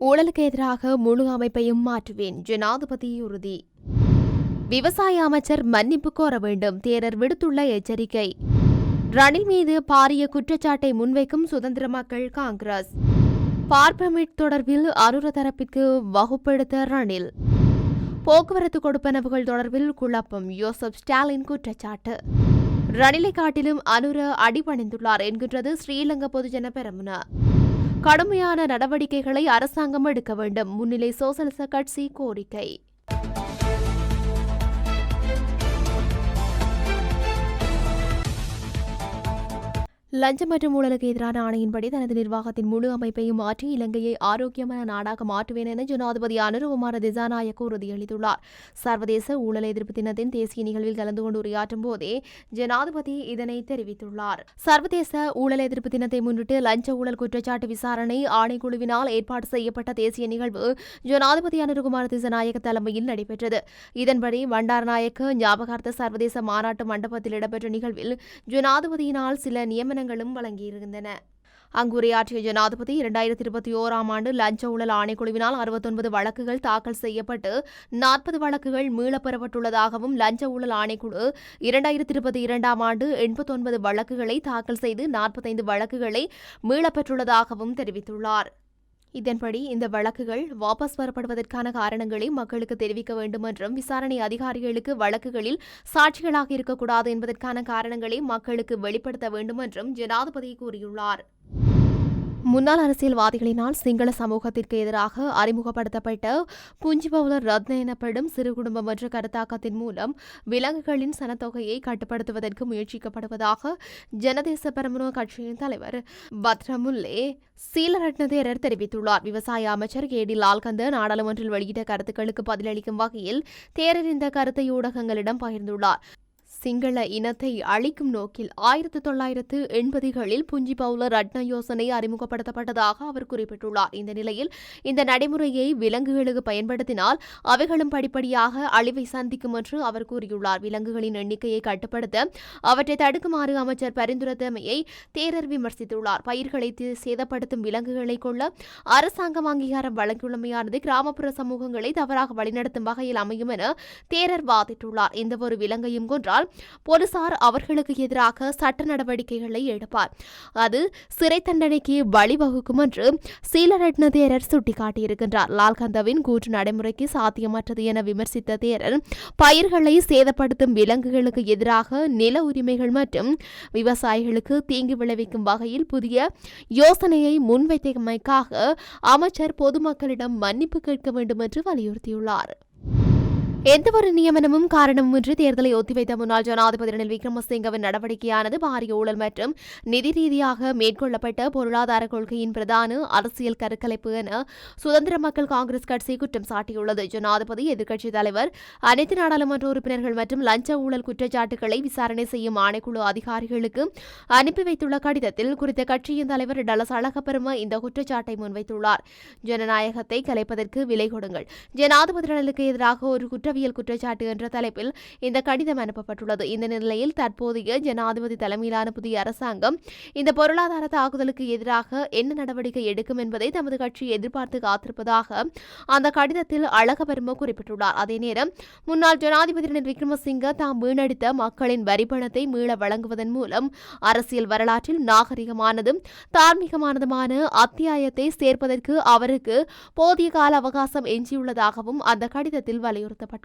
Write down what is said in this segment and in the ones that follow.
ஊழலுக்கு எதிராக முழு அமைப்பையும் மாற்றுவேன் ஜனாதிபதி உறுதி. விவசாய அமைச்சர் மன்னிப்பு கோர வேண்டும் தேரர் விடுத்துள்ள எச்சரிக்கை. ரணில் மீது பாரிய குற்றச்சாட்டை முன்வைக்கும் சுதந்திர மக்கள் காங்கிரஸ். பார்ப்பமிட் தொடர்பில் அனுர தரப்பிற்கு வகுப்பெடுத்த ரணில். போக்குவரத்து கொடுப்பனவுகள் தொடர்பில் குழப்பம் யோசப் ஸ்டாலின் குற்றச்சாட்டு. ரணிலை காட்டிலும் அனுர அடிபணிந்துள்ளார் என்கின்றது ஸ்ரீலங்கா பொதுஜன பெரமுனா. கடுமையான நடவடிக்கைகளை அரசாங்கம் எடுக்க வேண்டும். முன்னிலை சோசலிச கட்சி கோரிக்கை. லஞ்சம் மற்றும் ஊழலுக்கு எதிரான ஆணையின்படி தனது நிர்வாகத்தின் முழு அமைப்பையும் மாற்றி இலங்கையை ஆரோக்கியமான நாடாக மாற்றுவேன் என ஜனாதிபதி அனுரகுமார திசாநாயக்க உறுதியளித்துள்ளார் சர்வதேச ஊழல் எதிர்ப்பு தினத்தின் தேசிய நிகழ்வில் கலந்து கொண்டு உரையாற்றும் போதே ஜனாதிபதி இதனை தெரிவித்துள்ளார். சர்வதேச ஊழல் எதிர்ப்பு தினத்தை முன்னிட்டு லஞ்ச ஊழல் குற்றச்சாட்டு விசாரணை ஆணைக்குழுவினால் ஏற்பாடு செய்யப்பட்ட தேசிய நிகழ்வு ஜனாதிபதி அனுரகுமார திசாநாயக்க தலைமையில் நடைபெற்றது. இதன்படி பண்டாரநாயக்க ஞாபகார்த்த சர்வதேச மாநாட்டு மண்டபத்தில் இடம்பெற்ற நிகழ்வில் ஜனாதிபதியினால் சில நியமனங்களும் வழங்கியிருந்தன. அங்குரையாற்றிய ஜனாதிபதி இரண்டாயிரத்தி இருபத்தி ஓராம் ஆண்டு லஞ்ச ஊழல் ஆணைக்குழுவினால் அறுபத்தொன்பது வழக்குகள் தாக்கல் செய்யப்பட்டு நாற்பது வழக்குகள் மீளப்பெறப்பட்டுள்ளதாகவும் லஞ்ச ஊழல் ஆணைக்குழு இரண்டாயிரத்தி இருபத்தி இரண்டாம் ஆண்டு எண்பத்தொன்பது வழக்குகளை தாக்கல் செய்து நாற்பத்தைந்து வழக்குகளை மீளப்பெற்றுள்ளதாகவும் தெரிவித்துள்ளார். இதன்படி இந்த வழக்குகள் வாபஸ் வரப்படுவதற்கான காரணங்களை மக்களுக்கு தெரிவிக்க வேண்டும் என்றும் விசாரணை அதிகாரிகளுக்கு வழக்குகளில் சாட்சிகளாக இருக்கக்கூடாது என்பதற்கான காரணங்களை மக்களுக்கு வெளிப்படுத்த வேண்டும் என்றும் ஜனாதிபதி கூறியுள்ளார். முன்னாள் அரசியல்வாதிகளினால் சிங்கள சமூகத்திற்கு எதிராக அறிமுகப்படுத்தப்பட்ட புஞ்சிபவுலர் ரத்ன எனப்படும் சிறு குடும்பம் என்ற கருத்தாக்கத்தின் மூலம் விலங்குகளின் சனத்தொகையை கட்டுப்படுத்துவதற்கு முயற்சிக்கப்படுவதாக ஜனதேச பெரமுன கட்சியின் தலைவர் பத்ரமுல்லே சீலரட்னதேரர் தெரிவித்துள்ளார். விவசாய அமைச்சர் கே டி லால்கந்த நாடாளுமன்றில் வெளியிட்ட கருத்துக்களுக்கு பதிலளிக்கும் வகையில் தேரர் இந்த கருத்தை ஊடகங்களிடம் பகிர்ந்துள்ளார். சிங்கள இனத்தை அழிக்கும் நோக்கில் ஆயிரத்து தொள்ளாயிரத்து எண்பதுகளில் புஞ்சி பவுலர் ரட்ன யோசனை அறிமுகப்படுத்தப்பட்டதாக அவர் குறிப்பிட்டுள்ளார். இந்த நிலையில் இந்த நடைமுறையை விலங்குகளுக்கு பயன்படுத்தினால் அவைகளும் படிப்படியாக அழிவை சந்திக்கும் என்று அவர் கூறியுள்ளார். விலங்குகளின் எண்ணிக்கையை கட்டுப்படுத்த அவற்றை தடுக்குமாறு அமைச்சர் பரிந்துரைத்தமையை தேரர் விமர்சித்துள்ளார். பயிர்களை தி- சேதப்படுத்தும் விலங்குகளை கொள்ள அரசாங்கம் அங்கீகாரம் வழங்கியுள்ளமையானது கிராமப்புற சமூகங்களை தவறாக வழிநடத்தும் வகையில் அமையும் என தேரர் வாதிட்டுள்ளார். எந்த ஒரு விலங்கையும் கொன்றால் போலீசார் அவர்களுக்கு எதிராக சட்ட நடவடிக்கைகளை எடுப்பார். அது சிறை தண்டனைக்கு வழிவகுக்கும் என்று சீலரட்ன தேரர் சுட்டிக்காட்டியிருக்கின்றார். லால்கந்தவின் கூற்று நடைமுறைக்கு சாத்தியமற்றது என விமர்சித்த தேரர் பயிர்களை சேதப்படுத்தும் விலங்குகளுக்கு எதிராக நில உரிமைகள் மற்றும் விவசாயிகளுக்கு தீங்கு விளைவிக்கும் வகையில் புதிய யோசனையை முன்வைத்தமைக்காக அமைச்சர் பொதுமக்களிடம் மன்னிப்பு கேட்க வேண்டும் என்று வலியுறுத்தியுள்ளார். எந்தவொரு நியமனமும் காரணமின்றி தேர்தலை ஒத்திவைத்த முன்னாள் ஜனாதிபதி ரணில் விக்ரமசிங்கவின் நடவடிக்கையானது பாரிய ஊழல் மற்றும் நிதி ரீதியாக மேற்கொள்ளப்பட்ட பொருளாதார கொள்கையின் பிரதான அரசியல் கருக்கலைப்பு என சுதந்திர மக்கள் காங்கிரஸ் கட்சி குற்றம் சாட்டியுள்ளது. ஜனாதிபதி எதிர்க்கட்சித் தலைவர் அனைத்து நாடாளுமன்ற உறுப்பினர்கள் மற்றும் லஞ்ச ஊழல் குற்றச்சாட்டுகளை விசாரணை செய்யும் ஆணைக்குழு அதிகாரிகளுக்கு அனுப்பி வைத்துள்ள கடிதத்தில் குறித்த கட்சியின் தலைவர் டலஸ் அழகப்பெரும இந்த குற்றச்சாட்டை முன்வைத்துள்ளார். ஜனநாயகத்தை கலைப்பதற்கு விலை கொடுங்கள். ஜனாதிபதி ரணிலுக்கு எதிராக ஒரு குற்றவியல் குற்றச்சாட்டு என்ற தலைப்பில் இந்த கடிதம் அனுப்பப்பட்டுள்ளது. இந்த நிலையில் தற்போதைய ஜனாதிபதி தலைமையிலான புதிய அரசாங்கம் இந்த பொருளாதார தாக்குதலுக்கு எதிராக என்ன நடவடிக்கை எடுக்கும் என்பதை தமது கட்சி எதிர்பார்த்து காத்திருப்பதாக அந்த கடிதத்தில் அழகபெரும குறிப்பிட்டுள்ளார். அதே நேரம் முன்னாள் ஜனாதிபதி ரணில் விக்ரமசிங்க தாம் வீணடித்த மக்களின் வரிப்பணத்தை மீள வழங்குவதன் மூலம் அரசியல் வரலாற்றில் நாகரிகமானதும் தார்மீகமானதுமான அத்தியாயத்தை சேர்ப்பதற்கு அவருக்கு போதிய கால அவகாசம் எஞ்சியுள்ளதாகவும் அந்த கடிதத்தில் வலியுறுத்தப்பட்டுள்ளது.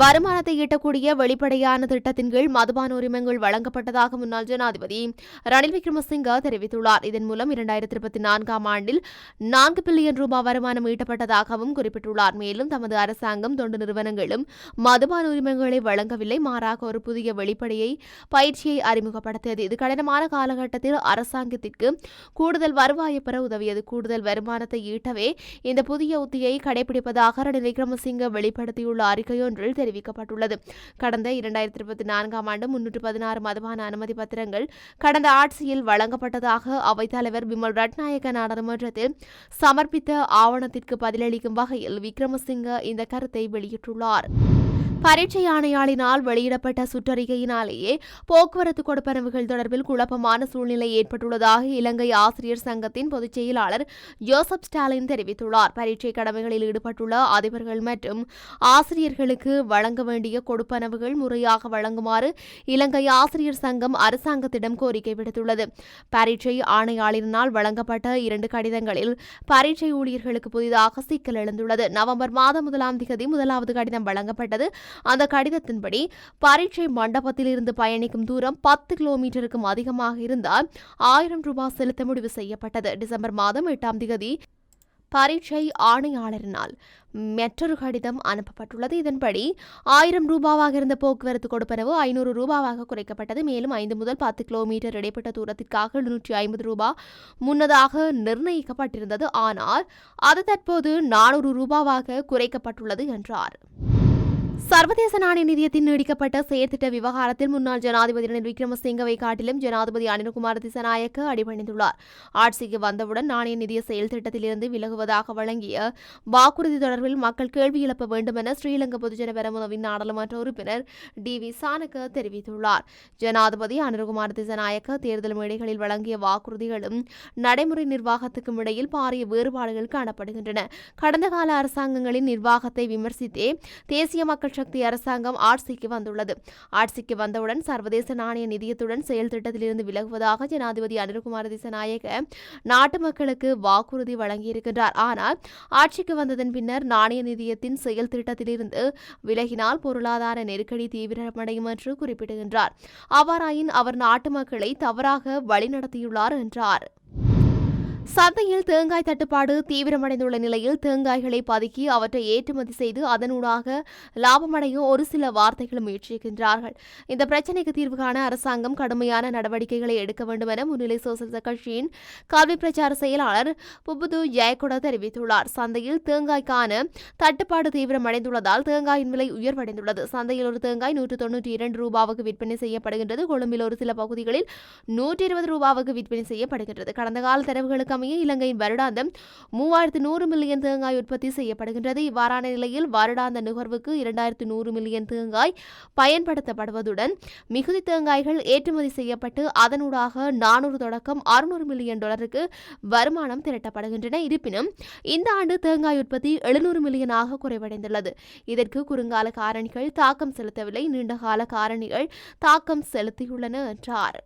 வருமானத்தை ஈட்டக்கூடிய வெளிப்படையான திட்டத்தின் கீழ் மதுபான உரிமங்கள் வழங்கப்பட்டதாக முன்னாள் ஜனாதிபதி ரணில் விக்ரமசிங்க தெரிவித்துள்ளார். இதன் மூலம் இரண்டாயிரத்தி இருபத்தி நான்காம் ஆண்டில் நான்கு பில்லியன் ரூபாய் வருமானம் ஈட்டப்பட்டதாகவும் குறிப்பிட்டுள்ளார். மேலும் தமது அரசாங்கம் தொண்டு நிறுவனங்களும் மதுபான உரிமங்களை வழங்கவில்லை. மாறாக ஒரு புதிய வெளிப்படையை பயிற்சியை அறிமுகப்படுத்தியது. இது கடினமான காலகட்டத்தில் அரசாங்கத்திற்கு கூடுதல் வருவாயை பெற உதவியது. கூடுதல் வருமானத்தை ஈட்டவே இந்த புதிய உத்தியை கடைபிடிப்பதாக ரணில் விக்ரமசிங்க வெளிப்படுத்தியுள்ள அறிக்கையொன்றில் தெரிவிக்கப்பட்டுள்ளது. கடந்த இரண்டாயிரத்தி இருபத்தி நான்காம் ஆண்டு முன்னூற்று பதினாறு மதுபான அனுமதி பத்திரங்கள் கடந்த ஆட்சியில் வழங்கப்பட்டதாக அவைத்தலைவர் விமல் ரட்நாயக்க நாடாளுமன்றத்தில் சமர்ப்பித்த ஆவணத்திற்கு பதிலளிக்கும் வகையில் விக்ரமசிங்க இந்த கருத்தை வெளியிட்டுள்ளார். பரீட்சை ஆணையாளினால் வெளியிடப்பட்ட சுற்றறிக்கையினாலேயே போக்குவரத்து கொடுப்பனவுகள் தொடர்பில் குழப்பமான சூழ்நிலை ஏற்பட்டுள்ளதாக இலங்கை ஆசிரியர் சங்கத்தின் பொதுச் செயலாளர் ஜோசப் ஸ்டாலின் தெரிவித்துள்ளார். பரீட்சை கடமைகளில் ஈடுபட்டுள்ள அதிபர்கள் மற்றும் ஆசிரியர்களுக்கு வழங்க வேண்டிய கொடுப்பனவுகள் முறையாக வழங்குமாறு இலங்கை ஆசிரியர் சங்கம் அரசாங்கத்திடம் கோரிக்கை விடுத்துள்ளது. பரீட்சை ஆணையாளரினால் வழங்கப்பட்ட இரண்டு கடிதங்களில் பரீட்சை ஊழியர்களுக்கு புதிதாக சிக்கல் எழுந்துள்ளது. நவம்பர் மாதம் முதலாம் திகதி முதலாவது கடிதம் வழங்கப்பட்டது. அந்த கடிதத்தின்படி பரீட்சை மண்டபத்தில் இருந்து பயணிக்கும் தூரம் பத்து கிலோமீட்டருக்கும் அதிகமாக இருந்தால் ஆயிரம் ரூபாய் செலுத்த முடிவு செய்யப்பட்டது. டிசம்பர் மாதம் எட்டாம் திகதி பரீட்சை ஆணையாளரினால் மற்றொரு கடிதம் அனுப்பப்பட்டுள்ளது. இதன்படி ஆயிரம் ரூபாவாக இருந்த போக்குவரத்து கொடுப்பனவு ஐநூறு ரூபாவாக குறைக்கப்பட்டது. மேலும் ஐந்து முதல் பத்து கிலோமீட்டர் இடைப்பட்ட தூரத்திற்காக எழுநூற்றி ஐம்பது ரூபாய் முன்னதாக நிர்ணயிக்கப்பட்டிருந்தது. ஆனால் அது தற்போது நானூறு ரூபாவாக குறைக்கப்பட்டுள்ளது என்றார். சர்வதேச நாணய நிதியத்தின் நீடிக்கப்பட்ட செயற்திட்ட விவகாரத்தில் முன்னாள் ஜனாதிபதி ரணில் விக்ரமசிங்கவை காட்டிலும் ஜனாதிபதி அனில்குமார் திசநாயக்க அடிபணிந்துள்ளார். ஆட்சிக்கு வந்தவுடன் நாணய நிதிய செயல் திட்டத்திலிருந்து விலகுவதாக வழங்கிய வாக்குறுதி தொடர்பில் மக்கள் கேள்வி எழுப்ப வேண்டும் என ஸ்ரீலங்கா பொதுஜன பெரமுனவின் நாடாளுமன்ற உறுப்பினர் டி வி சானக்க தெரிவித்துள்ளார். ஜனாதிபதி அனில்குமார் திசநாயக்க தேர்தல் மேடைகளில் வழங்கிய வாக்குறுதிகளும் நடைமுறை நிர்வாகத்துக்கும் இடையில் பாரிய வேறுபாடுகள் காணப்படுகின்றன. கடந்த கால அரசாங்கங்களின் நிர்வாகத்தை விமர்சித்தே தேசிய மக்கள் மக்கள் சக்தி அரசாங்கம் ஆட்சிக்கு வந்துள்ளது. ஆட்சிக்கு வந்தவுடன் சர்வதேச நாணய நிதியத்துடன் செயல் திட்டத்திலிருந்து விலகுவதாக ஜனாதிபதி அனில்குமார் திசநாயக நாட்டு மக்களுக்கு வாக்குறுதி வழங்கியிருக்கின்றார். ஆனால் ஆட்சிக்கு வந்ததன் பின்னர் நாணய நிதியத்தின் செயல் திட்டத்திலிருந்து விலகினால் பொருளாதார நெருக்கடி தீவிரமடையும் என்று குறிப்பிடுகின்றார். அவ்வாறாயின் அவர் நாட்டு மக்களை தவறாக வழிநடத்தியுள்ளார் என்றார். சந்தையில் தேங்காய் தட்டுப்பாடு தீவிரமடைந்துள்ள நிலையில் தேங்காய்களை பதுக்கி அவற்றை ஏற்றுமதி செய்து அதனூடாக லாபமடைய ஒரு சில வார்த்தைகள் முயற்சிக்கின்றார்கள். இந்த பிரச்சினைக்கு தீர்வு காண அரசாங்கம் கடுமையான நடவடிக்கைகளை எடுக்க வேண்டும் என முன்னிலை சோசலிச கட்சியின் கல்வி பிரச்சார செயலாளர் புபுது ஜெயக்குட தெரிவித்துள்ளார். சந்தையில் தேங்காய்க்கான தட்டுப்பாடு தீவிரமடைந்துள்ளதால் தேங்காயின் விலை உயர்வடைந்துள்ளது. சந்தையில் ஒரு தேங்காய் நூற்று தொன்னூற்றி இரண்டு ரூபாவுக்கு விற்பனை செய்யப்படுகின்றது. கொழும்பில் ஒரு சில பகுதிகளில் நூற்றி இருபது ரூபாவுக்கு விற்பனை செய்யப்படுகின்றது. கடந்த கால தரவுகளுக்கு அமைய இலங்கையின் வருடாந்தம் மூவாயிரத்து நூறு மில்லியன் தேங்காய் உற்பத்தி செய்யப்படுகின்றது. இவ்வாறான நிலையில் வருடாந்த நுகர்வுக்கு இரண்டாயிரத்து நூறு மில்லியன் தேங்காய் பயன்படுத்தப்படுவதுடன் மிகுதி தேங்காய்கள் ஏற்றுமதி செய்யப்பட்டு அதனூடாக நானூறு தொடக்கம் அறுநூறு மில்லியன் டாலருக்கு வருமானம் திரட்டப்படுகின்றன. இருப்பினும் இந்த ஆண்டு தேங்காய் உற்பத்தி எழுநூறு மில்லியனாக குறைவடைந்துள்ளது. இதற்கு குறுங்கால காரணிகள் தாக்கம் செலுத்தவில்லை. நீண்டகால காரணிகள் தாக்கம் செலுத்தியுள்ளன என்றார்.